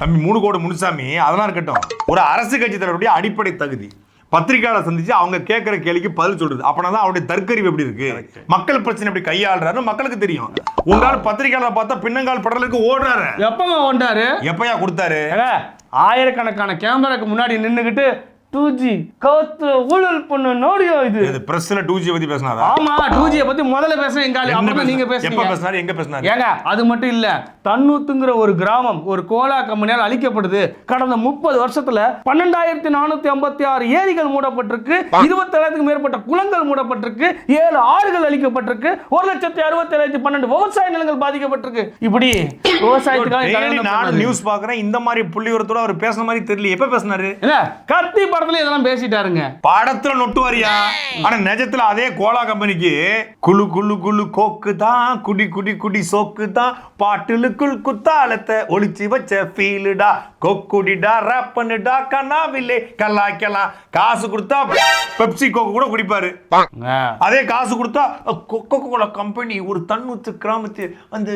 தம்பி மூணு கோடி முனுசாமி. அதெல்லாம் இருக்கட்டும். ஒரு அரசு கட்சி தலைவருடைய அடிப்படை தகுதி. பத்திரிகையாளர் சந்திச்சு அவங்க கேட்கிற கேள்விக்கு பதில் சொல்றது. அப்பனா தான் அவருடைய தற்கறிவு எப்படி இருக்கு? மக்கள் பிரச்சனை எப்படி கையாளுறாரு மக்களுக்கு தெரியும். உங்களால பத்திரிகையாளர் பார்த்தா பின்னங்கால் படலுக்கு ஓடுறாரு. எப்பங்க வந்தாரு எப்பயா கொடுத்தாரு? ஆயிரக்கணக்கான கேமராக்கு முன்னாடி நின்னுகிட்டு டூ ஜி கவுத்துல ஊழல் பண்ண நோடியோ இது? இது பிரஸ்ல டூ ஜி பத்தி பேசினாரா ஆமா டூ ஜியை பத்தி முதல்ல பேசுறேன் எங்க ஆளு. என்ன அப்புறம் நீங்க பேசுனாரு? எப்ப பேசுறீங்க பேசினாரு எங்க பேசினாரு? ஏங்க அது மட்டும் இல்ல தன்னூத்துங்கிற ஒரு கிராமம் ஒரு கோலா கம்பெனியால் அழிக்கப்படுது. கடந்த முப்பது வருஷத்துல பன்னெண்டாயிரத்தி நானூத்தி ஐம்பத்தி ஆறு ஏரிகள் மூடப்பட்டிருக்கு. இருபத்தேழாயிரத்துக்கு மேற்பட்ட குளங்கள் மூடப்பட்டிருக்கு. ஏழு ஆறுகள் அழிக்கப்பட்டிருக்கு. ஒரு லட்சத்தி அறுபத்தி ஏழாயிரத்தி பன்னெண்டு விவசாய நிலங்கள் பாதிக்கப்பட்டிருக்கு. இப்படி விவசாயத்துக்காக. நியூஸ் பாக்குறேன் இந்த மாதிரி புள்ளி உரத்தோட அவர் பேசுன மாதிரி தெரியல. எப்ப பேசினாரு? இல்ல கத்தி படத்துல இதெல்லாம் பேசிட்டாருங்க. படத்துல நொட்டுவாரியா ஆனா நிஜத்துல அதே கோலா கம்பெனிக்கு குளு குளு குளு கோக்கு தான் குடி குடி குடி சோக்கு தான் பாட்டுலுக்குள் குத்தாலத்தை ஒளிச்சு வச்ச ஃபீலுடா. கொக்குடிடா ரேப் பண்ணுடா கண்ணாவில்லே கல்லாய்க்கலாம் காசு கொடுத்தா பெப்சி கோக்கு கூட குடிப்பாரு. அதே காசு கொடுத்தா கொக்கோ கோலா கம்பெனி ஒரு தன்னூத்து கிராமத்து அந்த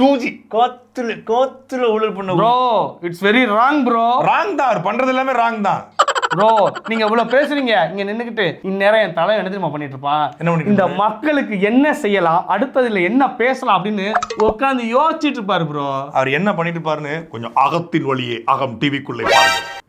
டூஜி. காத்துல காத்துல ஊழல் பண்ண bro it's very wrong bro wrong தான் அவர் பண்றது எல்லாமே ராங் தான். ப்ரோ நீங்க இவ்வளவு பேசுறீங்க இங்க நின்னுக்கிட்டு இந்நேரம் என் தலை என்ன தெரியுமா பண்ணிட்டு இருப்பான்? என்ன பண்ணிட்டு இந்த மக்களுக்கு என்ன செய்யலாம் அடுத்ததுல என்ன பேசலாம் அப்படின்னு உட்காந்து யோசிச்சுட்டு இருப்பாரு ப்ரோ அவர் என்ன பண்ணிட்டு பாருன்னு கொஞ்சம் அகத்தின் வழியே அகம் டிவிக்குள்ளே பாருங்க.